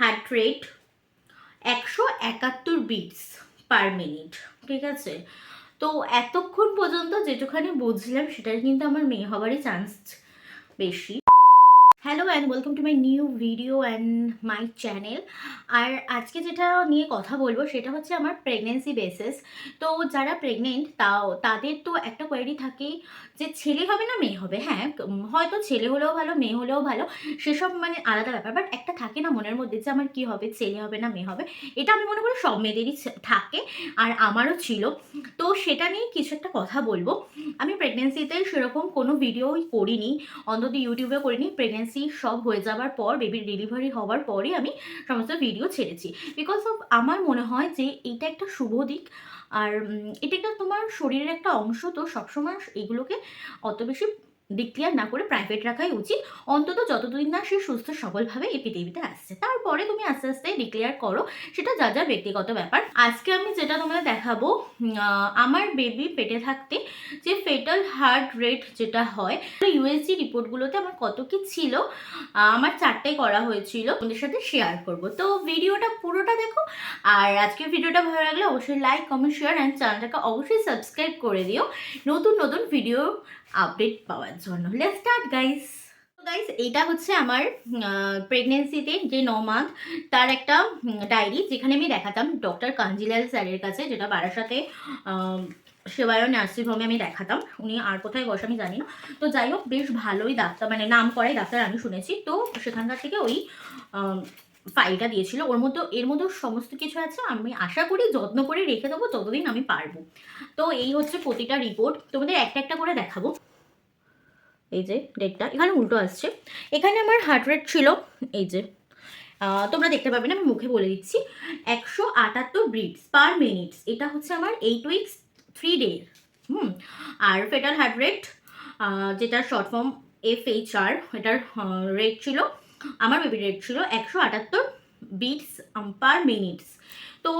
Heart rate একশো একাত্তর bits per minute ঠিক আছে? তো এতক্ষণ পর্যন্ত যেটুখানি বুঝলাম সেটার কিন্তু আমার মেয়ে হবারই চান্স বেশি। Hello and welcome to my new video and my channel আর আজকে যেটা নিয়ে কথা বলব সেটা হচ্ছে আমার প্রেগনেন্সি বেসিস তো যারা প্রেগনেন্ট তাও তাদের তো একটা কোয়ারি থাকেই যে ছেলে হবে না মেয়ে হবে? হ্যাঁ হয়তো ছেলে হলেও ভালো, মেয়ে হলেও ভালো, সেসব মানে আলাদা ব্যাপার। বাট একটা থাকে না মনের মধ্যে যে আমার কি হবে, ছেলে হবে না মেয়ে হবে? এটা আমি মনে করি সব মেয়েদেরই থাকে আর আমারও ছিল। তো সেটা নিয়ে কিছু একটা কথা বলব। আমি প্রেগনেন্সিতে সেরকম কোনো ভিডিওই করিনি। অন্তত ইউটিউবে করিনি। প্রেগনেন্সি সব হয়ে যাওয়ার পর বেবির ডেলিভারি হওয়ার পরে আমি সমস্ত ভিডিও ছেড়েছি। বিকজ অফ আমার মনে হয় যে এটা একটা শুভ দিক। আর এটা একটা তোমার শরীরের একটা অংশ, তো সবসময় এগুলোকে অত বেশি ডিক্লিয়ার না করে প্রাইভেট রাখাই উচিত। অন্তত যতদিন না সে সুস্থ সবলভাবে এই পৃথিবীতে আসছে। তারপরে তুমি আস্তে আস্তে ডিক্লেয়ার করো, সেটা যা যা ব্যক্তিগত ব্যাপার। আজকে আমি যেটা তোমাদের দেখাবো আমার বেবি পেটে থাকতে যে ফেটাল হার্ট রেট যেটা হয় ইউএসজি রিপোর্টগুলোতে আমার কত কি ছিল আমার চারটে করা হয়েছিল। তোমাদের সাথে শেয়ার করব। তো ভিডিওটা পুরোটা দেখো, আর আজকের ভিডিওটা ভালো লাগলে অবশ্যই লাইক কমেন্ট শেয়ার অ্যান্ড চ্যানেলটাকে অবশ্যই সাবস্ক্রাইব করে দিও। নতুন নতুন ভিডিও আপডেট পাওয়ার জন্য। লেট স্টার্ট গাইস গাইস এটা হচ্ছে আমার প্রেগনেন্সিতে যে ন মান্থ তার একটা ডায়েরি যেখানে আমি দেখাতাম ডক্টর কাঞ্জিলাল স্যারের কাছে, যেটা বারাসাতে সেবায়ন নার্সিং হোমে আমি দেখাতাম। উনি আর কোথায় বসে আমি জানি না। তো যাই হোক, বেশ ভালোই ডাক্তার মানে নাম করাই ডাক্তার আমি শুনেছি। তো সেখানকার থেকে ওই ফাইলটা দিয়েছিল, ওর মধ্যে, এর মধ্যে সমস্ত কিছু আছে, আমি আশা করি যত্ন করে রেখে দেবো ততদিন আমি পারব। তো এই হচ্ছে প্রতিটা রিপোর্ট তোমাদের একটা একটা করে দেখাবো। এই যে ডেটটা এখানে উল্টো আসছে। এখানে আমার হার্ট রেট ছিল, এই যে তোমরা দেখতে পাবে না, আমি মুখে বলে দিচ্ছি, একশো আটাত্তর ব্রিডস পার মিনিটস এটা হচ্ছে আমার eight weeks three day hmm, আর ফেটাল হার্ট রেট যেটার short form F H R এটার রেট ছিল আমার বেবি রেট ছিল একশো আটাত্তর বিটস পার মিনিটস তো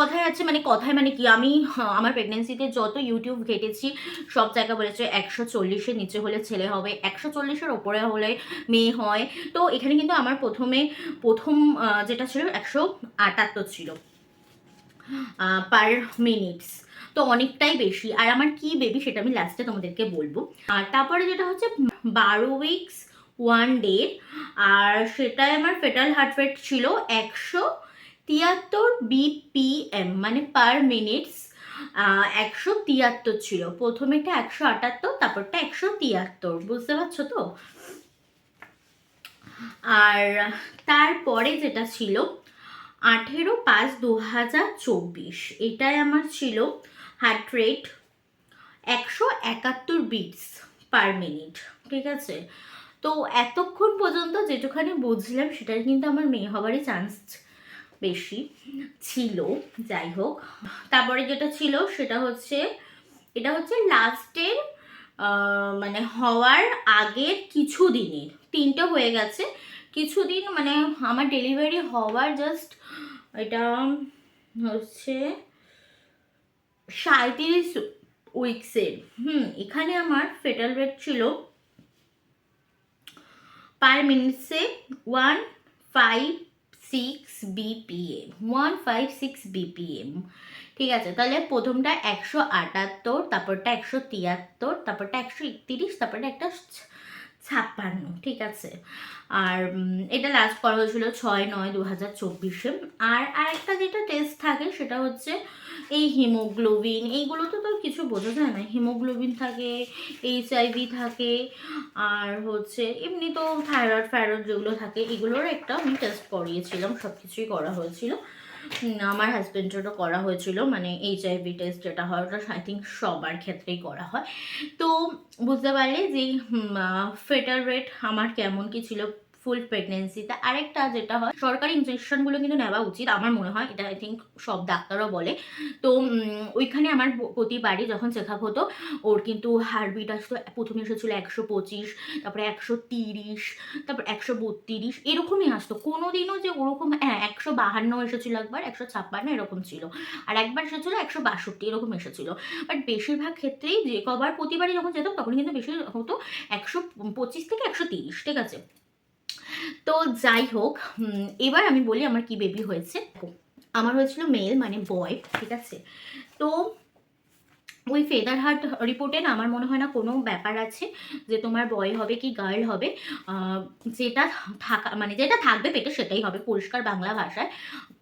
কথায় আছে মানে কথায় মানে কি? আমি আমার প্রেগনেন্সিতে যত ইউটিউব ঘেটেছি, সব জায়গা বলেছে একশো চল্লিশের নিচে হলে ছেলে হবে, একশো চল্লিশের ওপরে হলে মেয়ে হয়। তো, এখানে কিন্তু আমার প্রথমে, প্রথম যেটা ছিল একশো আটাত্তর ছিল পার মিনিটস তো, অনেকটাই বেশি। আর আমার কি বেবি সেটা আমি লাস্টে তোমাদেরকে বলব। আর তারপরে যেটা হচ্ছে, বারো উইকস ওয়ান ডে আর সেটাই আমার ফেটাল হার্ট রেট ছিল একশো তিয়াত্তর বিপিএম মানে পার মিনিটস একশো তিয়াত্তর ছিল। প্রথমেটা একশো আটাত্তর, তারপরটা একশো তিয়াত্তর, বুঝতে পারছ তো? আর তারপরে যেটা ছিল, আঠেরো পাঁচ দু হাজার চব্বিশ, এটাই আমার ছিল হার্ট রেট একশো একাত্তর বিটস পার মিনিট ঠিক আছে? তো এতক্ষণ পর্যন্ত যেটুখানি বুঝলাম সেটার কিন্তু আমার মেয়ে হবারই চান্স বেশি ছিল। যাই হোক, তারপরে যেটা ছিল সেটা হচ্ছে, এটা হচ্ছে লাস্টের মানে হওয়ার আগের কিছু দিনের, তিনটে হয়ে গেছে। কিছুদিন মানে আমার ডেলিভারি হওয়ার জাস্ট এটা হচ্ছে সাঁত্রিশ উইক্সের হুম, এখানে আমার ফেটাল রেট ছিল per মিনিটসে one five six BPM one five six BPM ঠিক আছে, তাহলে প্রথমটা একশো আটাত্তর, তারপরটা একশো তিয়াত্তর, তারপরটা একশো একতিরিশ, তারপরটা একটা ছাপ্পান্ন, ঠিক আছে? আর এটা লাস্ট করা হয়েছিল ছয় নয় দু হাজার চব্বিশে। আর আরেকটা যেটা টেস্ট থাকে সেটা হচ্ছে এই হিমোগ্লোবিন এইগুলো তো কিছু বোঝা যায় না। হিমোগ্লোবিন থাকে এইচ আইভি থাকে, আর হচ্ছে এমনি তো থাইরয়েড ফাইরয়েড যেগুলো থাকে, এগুলোর একটা আমি টেস্ট করিয়েছিলাম সব কিছুই করা হয়েছিল। আমার হাজব্যান্ডেরও করা হয়েছিল মানে এইচ আইভি টেস্ট যেটা হয়, ওটা আই থিঙ্ক সবার ক্ষেত্রেই করা হয়। তো বুঝতে পারলে যে ফেটার রেট আমার কেমন কি ছিল? ফুল প্রেগনেন্সিতে আরেকটা যেটা হয়, সরকারি ইনজেকশনগুলো কিন্তু নেওয়া উচিত। আমার মনে হয় এটা আই থিঙ্ক সব ডাক্তারও বলে। তো ওইখানে আমার প্রতিবারই যখন চেক আপ হতো, ওর কিন্তু হার্টবিট আসতো, প্রথমে এসেছিল একশো পঁচিশ, তারপরে একশো তিরিশ, তারপর একশো বত্রিশ, এরকমই আসতো। কোনো দিনও যে ওরকম হ্যাঁ একশো বাহান্ন এসেছিল একবার, একশো ছাপ্পান্ন এরকম ছিল। আর একবার এসেছিল একশো বাষট্টি, এরকম এসেছিল। বাট বেশিরভাগ ক্ষেত্রেই যে কবার প্রতিবারই যখন যেতাম তখন কিন্তু বেশি হতো একশো পঁচিশ থেকে একশো তিরিশ, ঠিক আছে? তো যাই হোক এবার আমি বলি আমার কি বেবি হয়েছে। আমার হয়েছিল মেল মানে বয় ঠিক আছে? তো ওই ফেদার হার্ট রিপোর্টে না আমার মনে হয় না কোনো ব্যাপার আছে যে তোমার বয় হবে কি গার্ল হবে। যেটা থাকা মানে যেটা থাকবে পেটে সেটাই হবে পরিষ্কার বাংলা ভাষায়।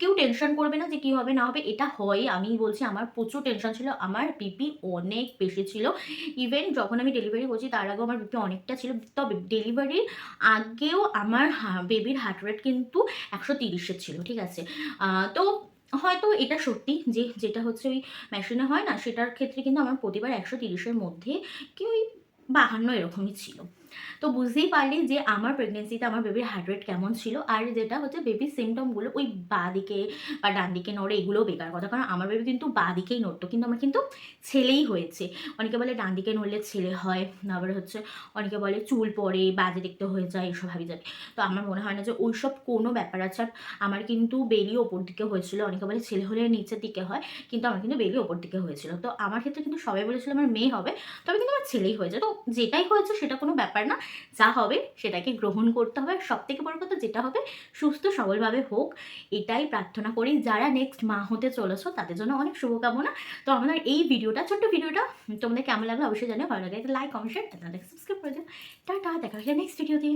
কেউ টেনশন করবে না যে কী হবে না হবে, এটা হয়। আমি বলছি আমার প্রচুর টেনশন ছিল, আমার বিপি অনেক বেশি ছিল। ইভেন যখন আমি ডেলিভারি করছি, তার আগেও আমার বিপি অনেকটা ছিল। তবে ডেলিভারির আগেও আমার বেবির হার্ট রেট কিন্তু একশো তিরিশের ছিল, ঠিক আছে? তো হয়তো এটা সত্যি যে যেটা হচ্ছে ওই মেশিনে হয় না, সেটার ক্ষেত্রে কিন্তু আমার প্রতিবার একশো তিরিশের মধ্যে কি ওই বাহান্ন এরকমই ছিল। তো বুঝতেই পারলি যে আমার প্রেগনেন্সিতে আমার বেবির হার্ট রেট কেমন ছিল আর যেটা হচ্ছে বেবির সিমটমগুলো ওই বাঁ দিকে বা ডান দিকে নড়ে এগুলোও বেকার কথা। কারণ আমার বেবি কিন্তু বাঁ দিকেই নড়তো, কিন্তু আমার কিন্তু ছেলেই হয়েছে। অনেকে বলে ডান দিকে নড়লে ছেলে হয়, আবার হচ্ছে অনেকে বলে চুল পড়ে, বাজে দেখতে হয়ে যায়, এসব ভাবি যাবে। তো আমার মনে হয় না যে ওইসব কোনো ব্যাপার আছে। আমার কিন্তু বেলি ওপর দিকে হয়েছিল, অনেকে বলে ছেলে হলে নিচের দিকে হয়, কিন্তু আমার কিন্তু বেলি ওপর দিকে হয়েছিল। তো আমার ক্ষেত্রে কিন্তু সবাই বলেছিল আমার মেয়ে হবে, তবে কিন্তু আমার ছেলেই হয়েছে। তো যেটাই হয়েছে সেটা কোনো ব্যাপার না। যা হবে সেটাকে গ্রহণ করতে হবে। সব থেকে বড় কথা যেটা হবে, সুস্থ, সবলভাবে হোক, এটাই প্রার্থনা করি। যারা নেক্সট মা হতে চলেছো, তাদের জন্য অনেক শুভকামনা। তো আমাদের এই ভিডিওটা, ছোট্ট ভিডিওটা, তোমাদের কেমন লাগল অবশ্যই জানিও। ভালো লাগে লাইক কমেন্ট শেয়ার সাবস্ক্রাইব করে দিও। টাটা, দেখা হচ্ছে নেক্সট ভিডিওতে